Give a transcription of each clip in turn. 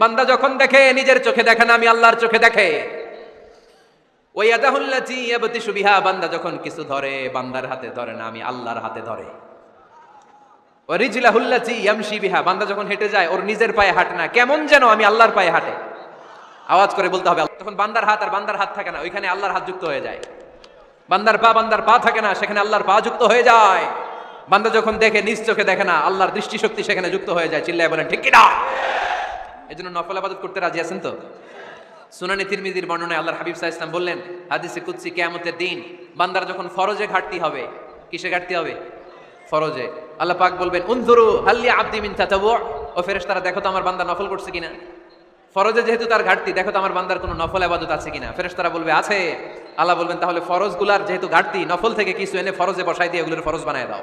বান্দা যখন দেখে, নিজের চোখে দেখে না, আমি আল্লাহর চোখে দেখে। ওই ওয়াদাহুল্লাতি ইয়াবতিশু বিহা, বান্দা যখন কিছু ধরে, বান্দার হাতে ধরে না, আমি আল্লাহর হাতে ধরে। ওয়ারিজলাহুল্লাতি ইয়ামশি বিহা, বান্দা যখন হেঁটে যায়, ওর নিজের পায়ে হাঁটে না, কেমন যেন আমি আল্লাহর পায়ে হাঁটে। আওয়াজ করে বলতে হবে, তখন বান্দার হাত আর বান্দার হাত থাকে না, ওইখানে আল্লাহর হাত যুক্ত হয়ে যায়। বান্দার পা বান্দার পা থাকে না, সেখানে আল্লাহর পা যুক্ত হয়ে যায়। বান্দা যখন দেখে, নিজ চোখে দেখে না, আল্লাহর দৃষ্টিশক্তি সেখানে যুক্ত হয়ে যায়, চিল্লায় বলেন, ঠিক কিনা এই জন্য নফল আবাদত করতে রাজি আছেন তো? সুনানি তিরমিজির বর্ণনায় আল্লাহর হাবিব সাহা ইসলাম বললেন, হাদিসে কুৎসি কেয়ামতের দিন বান্দার যখন ফরজে ঘাটতি হবে, কিসে ঘাটতি হবে? ফরজে। আল্লাহ পাক বলবেন, উনজুরু হাল্লি আব্দি মিন তাতাবু। ও ফেরেশতারা, দেখো তো আমার বান্দা নফল করছে কিনা? ফরজে যেহেতু তার ঘাটতি, দেখো তো আমার বান্দার কোনো নফল আবাদত আছে কিনা? ফেরেশতারা বলবে, আছে। আল্লাহ বলবেন, তাহলে ফরজগুলার যেহেতু ঘাটতি, নফল থেকে কিছু এনে ফরজে বসাই দিয়ে এগুলোর ফরজ বানায় দাও।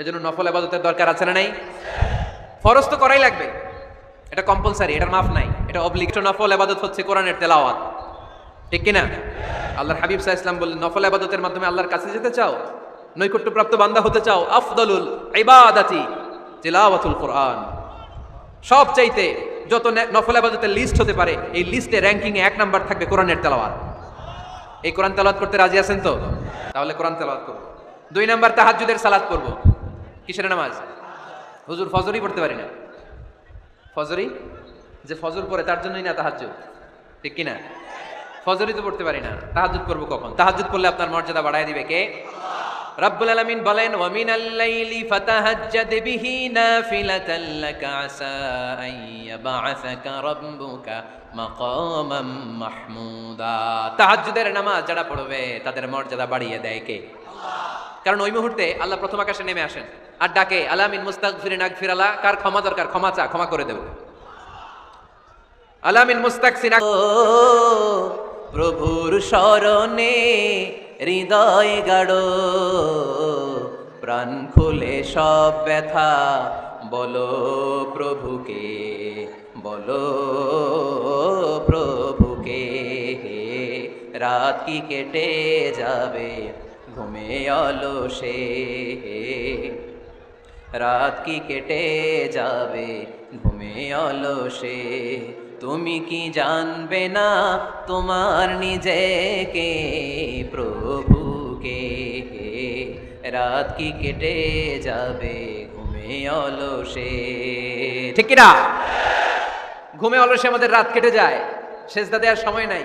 এজন্য নফল আবাদতের দরকার আছে না নাই? ফরজ তো করাই লাগবে। এটা কম্পালসারি এটার মাফ নাই। এটা অবলিগেট নফল আবাদত হচ্ছে কোরআনের তেলাওয়াত। ঠিক কিনা? আল্লাহর হাবিব সাহা ইসলাম বললেন, নফল আবাদতের মাধ্যমে আল্লাহর কাছে যেতে চাও, নৈকট্যপ্রাপ্ত বান্দা হতে চাও, আফদলুল ইবাদাতি, তিলাওয়াতুল কোরআন। সব চাইতে যত নফল আবাদতের লিস্ট হতে পারে, এই লিস্টে র্যাঙ্কিং এ এক নাম্বার থাকবে কোরআনের তেলাওয়াত। এই কোরআন তেলাওয়াত করতে রাজি আছেন তো? তাহলে কোরআন তেলাওয়াত করব। দুই নাম্বার তাহাজ্জুদের সালাত করব কিসের নামাজ? হুজুর ফজরই পড়তে পারি না। ফজরই যে ফজর পড়ে, তার জন্যই না তাহাজ্জুদ? ঠিক কি না ফজরই তো পড়তে পারি না। তাহাজ্জুদ করব কখন? তাহাজ্জুদ পড়লে আপনার মর্যাদা বাড়ায় দিবে কে? রব্বুল আলামিন বলেন ওয়া মিনাল লাইলি ফাতাহাজ্জাদ বিহি নাফিলাতাল লাকা আসা আন ইয়াবআসাকা রাব্বুকা মাকামাম মাহমুদা। তাহাজ্জুদের নামাজ যারা পড়বে, তাদের মর্যাদা বাড়িয়ে দেয় কে? কারণ ওই মুহূর্তে আল্লাহ প্রথম আকাশে নেমে আসেন। আর ডাকে আলামিন মুস্তাগফিরিন আগফিরালা কার ক্ষমা দরকার? ক্ষমা চা, ক্ষমা করে দেব। আলামিন মুস্তাকসিন প্রভুর শরণে হৃদয় গাড়ো প্রাণ খুলে সব ব্যথা। বলো প্রভুকে বলো প্রভুকে রাত কি কেটে যাবে? ঘুমে অলসে। রাত কি কেটে যাবে ঘুমে অলসে? তুমি কি জানবে না তোমার নিজেকে, প্রভুকে? রাত কি কেটে যাবে ঘুমে অলসে? ঠিক না ঘুমে অলসে আমাদের রাত কেটে যায়। সেজদা দেওয়ার সময় নাই।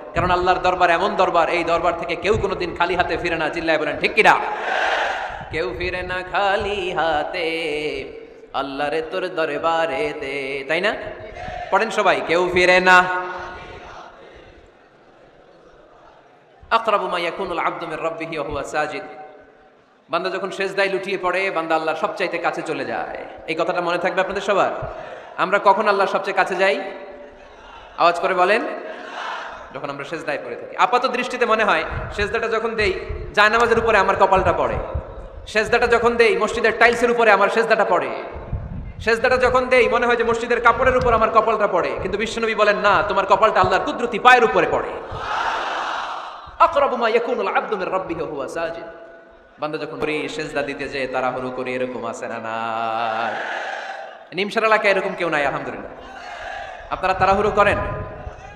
কারণ আল্লাহর দরবার এমন দরবার, এই দরবার থেকে কেউ কোনোদিন খালি হাতে ফিরে না। চিল্লায় বলেন, ঠিক কিনা? কেউ ফিরে না খালি হাতে, আল্লাহরে তোর দরবারে দে তাই না? পড়েন সবাই, কেউ ফিরে না। আকরাবু মা ইয়াকুনুল আবদু মির রাব্বিহি ওয়া হুয়া সাজিদ। বান্দা যখন সেজদায় লুটিয়ে পড়ে, বান্দা আল্লাহর সবচাইতে কাছে চলে যায়। এই কথাটা মনে থাকবে আপনাদের সবার? আমরা কখন আল্লাহর সবচেয়ে কাছে যাই? আওয়াজ করে বলেন যখন আমরা সেজদায় পড়ে থাকি। আপাত দৃষ্টিতে মনে হয়, সেজদাটা যখন দেই, জায়নামাজের উপরে আমার কপালটা পড়ে। সেজদাটা যখন দেই, মসজিদের টাইলসের উপরে আমার সেজদাটা পড়ে। সেজদাটা যখন দেই, মনে হয় যে মসজিদের কাপড়ের উপর আমার কপালটা পড়ে। কিন্তু বিশ্বনবী বলেন, না, তোমার কপালটা আল্লাহর কুদরতি পায়ের উপরে পড়ে। আকরাবু মা ইয়াকুনুল আবদু মির রাব্বিহি হুয়া সাজিদ। বান্দা যখন করি, সেজদা দিতে যে তাড়াহুড়ো করি, এরকম আছে না নাই? নিমসার এলাকায় এরকম কেউ নাই, আলহামদুলিল্লাহ। আপনারা তাড়াহুড়ো করেন?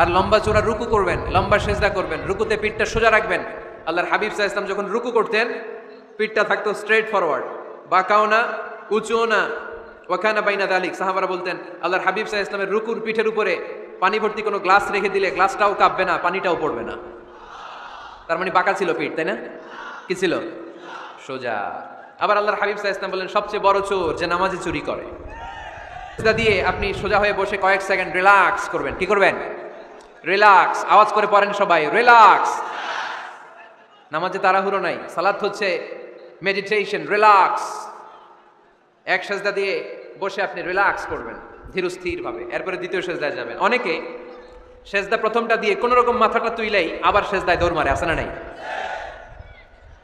আর লম্বা চোরা রুকু করবেন, লম্বা সেজদা করবেন, রুকুতে পিঠটা সোজা রাখবেন। আল্লাহর হাবিব সাহা ইসলাম যখন রুকু করতেন, পিঠটা থাকতো স্ট্রেট ফরওয়ার্ড বাঁকাও না, উঁচুও না। ওখানা বাইনা দালিক সাহাবারা বলতেন, আল্লাহর হাবিব সাহা ইসলামের রুকুর পিঠের উপরে পানি ভর্তি কোনো গ্লাস রেখে দিলে গ্লাসটাও কাঁপবে না, পানিটাও পড়বে না। তার মানে বাঁকা ছিল পিঠ, তাই না? কি ছিল? সোজা। আবার আল্লাহর হাবিব সাহা ইসলাম বললেন, সবচেয়ে বড় চোর যে নামাজে চুরি করে। দিয়ে আপনি সোজা হয়ে বসে কয়েক সেকেন্ড রিল্যাক্স করবেন, কি করবেন? রিল্যাক্স আওয়াজ করে পড়েন সবাই রিল্যাক্স নামাজে তাড়াহুড়ো নাই, সালাত হচ্ছে মেডিটেশন রিল্যাক্স এক সেজদা দিয়ে বসে আপনি রিল্যাক্স করবেন ধীরস্থির ভাবে এরপরে দ্বিতীয় সেজদায় যাবেন। অনেকে সেজদা প্রথমটা দিয়ে কোনো রকম মাথাটা তুইলেই আবার সেজদায় দৌড় মারে আসে না নাই?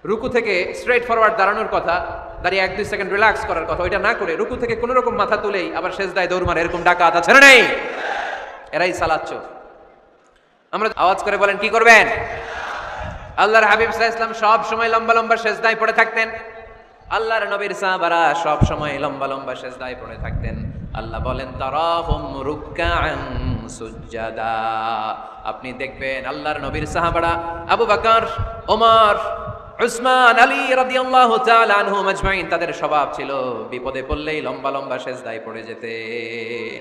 রুকু থেকে স্ট্রেট ফরওয়ার্ড দাঁড়ানোর কথা, দাঁড়িয়ে এক দুই সেকেন্ড রিল্যাক্স করার কথা, ওইটা না করে রুকু থেকে কোনো রকম মাথা তুলেই আবার সেজদায় দৌড় মারে, এরকম ডাকাত আছে না নেই? এরাই সালাচ্ছ আমরা আওয়াজ করে বলেন, কি করবেন? আল্লাহর হাবিব আলাইহি ইসলাম সব সময় লম্বা লম্বা সেজদায় পড়ে থাকতেন। আল্লাহর নবীর সাহাবারা সব সময় লম্বা লম্বা সেজদায় পড়ে থাকতেন। আল্লাহ বলেন, তারাহুম রুকআন সুজ্জাদা। আপনি দেখবেন আল্লাহর নবীর সাহাবারা আবু বকর, ওমর, উসমান, আলী রাদিয়াল্লাহু তাআলা আনহুম আজমাইন, তাদের স্বভাব ছিল বিপদে পড়লেই লম্বা লম্বা সেজদায় পড়ে যেতেন।